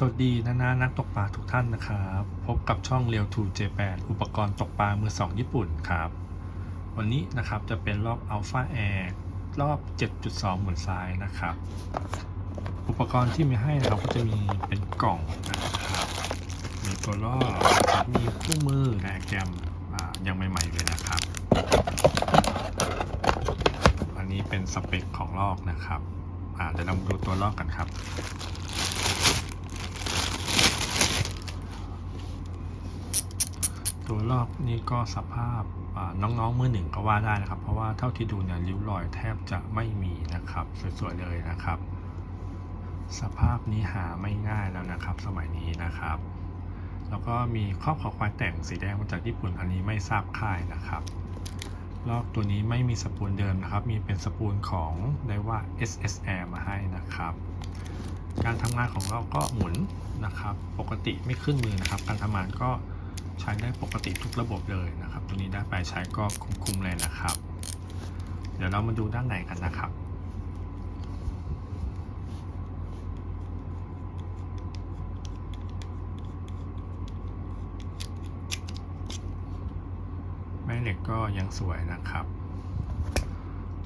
สวัสดีนานานักตกปลาทุกท่านนะครับ พบกับช่องเรียวทูเจแปนอุปกรณ์ตกปลามือสองญี่ปุ่นครับ วันนี้นะครับจะเป็นรอบ Alpha Air รอบ 7.2 หมุนซ้ายนะครับ อุปกรณ์ที่มีให้นะครับก็จะมีเป็นกล่องนะครับ มีตัวล่อมีคู่มือไดอะแกรมยังใหม่ๆเลยนะครับ อันนี้เป็นสเปคของลอกนะครับเดี๋ยวเรามาดูตัวลอกกันครับ ตัวลอกนี่ก็สภาพน้องๆมือหนึ่งก็ว่าได้นะครับ เพราะว่าเท่าที่ดูเนี่ยริ้วรอยแทบจะไม่มีนะครับ สวยๆเลยนะครับ สภาพนี้หาไม่ง่ายแล้วนะครับ สมัยนี้นะครับ แล้วก็มีครอบคอควายแต่งสีแดงมาจากญี่ปุ่นอันนี้ไม่ทราบค่ายนะครับลอกตัวนี้ไม่มีสปูลเดิมนะครับ มีเป็นสปูลของได้ว่า SSR มาให้นะครับ การทำงานของเราก็หมุนนะครับ ปกติไม่ขึ้นมือนะครับ การทำงานก็ ใช้ได้ปกติทุกระบบเลยนะครับ ตัวนี้ได้ไปใช้ก็คุ้มๆเลยนะครับ เดี๋ยวเรามาดูด้านในกันนะครับแม่เหล็กก็ยังสวยนะครับ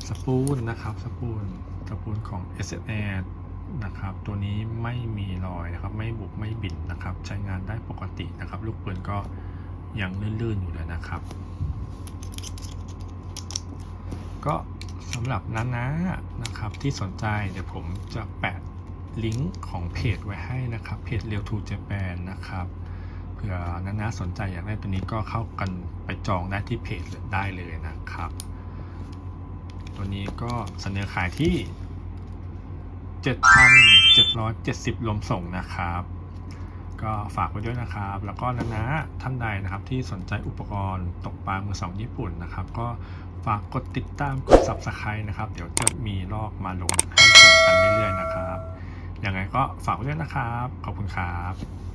สปูลนะครับสปูลสปูลของ s s r นะครับ ตัวนี้ไม่มีรอยนะครับ ไม่บุบไม่บิดนะครับ ใช้งานได้ปกติ ก็ยังลื่นๆอยู่เลยนะครับ ก็สำหรับน้าๆนะครับที่สนใจเดี๋ยวผมจะแปะลิงก์ของเพจไว้ให้นะครับ เพจเรียวทูเจแปนนะครับเผื่อน้าๆสนใจอยากได้ตัวนี้ก็เข้ากันไปจองได้ที่เพจได้เลยนะครับ ตัวนี้ก็เสนอขายที่ 7,770ลมส่งนะครับ ก็ฝากไว้ด้วยนะครับ แล้วก็นะๆท่านใดนะครับที่สนใจอุปกรณ์ตกปลามือสองญี่ปุ่นนะครับ ก็ฝากกดติดตามกด subscribe นะครับ เดี๋ยวจะมีลอกมาลงให้ชมกันเรื่อยๆนะครับยังไงก็ฝากไว้ด้วยนะครับ ขอบคุณครับ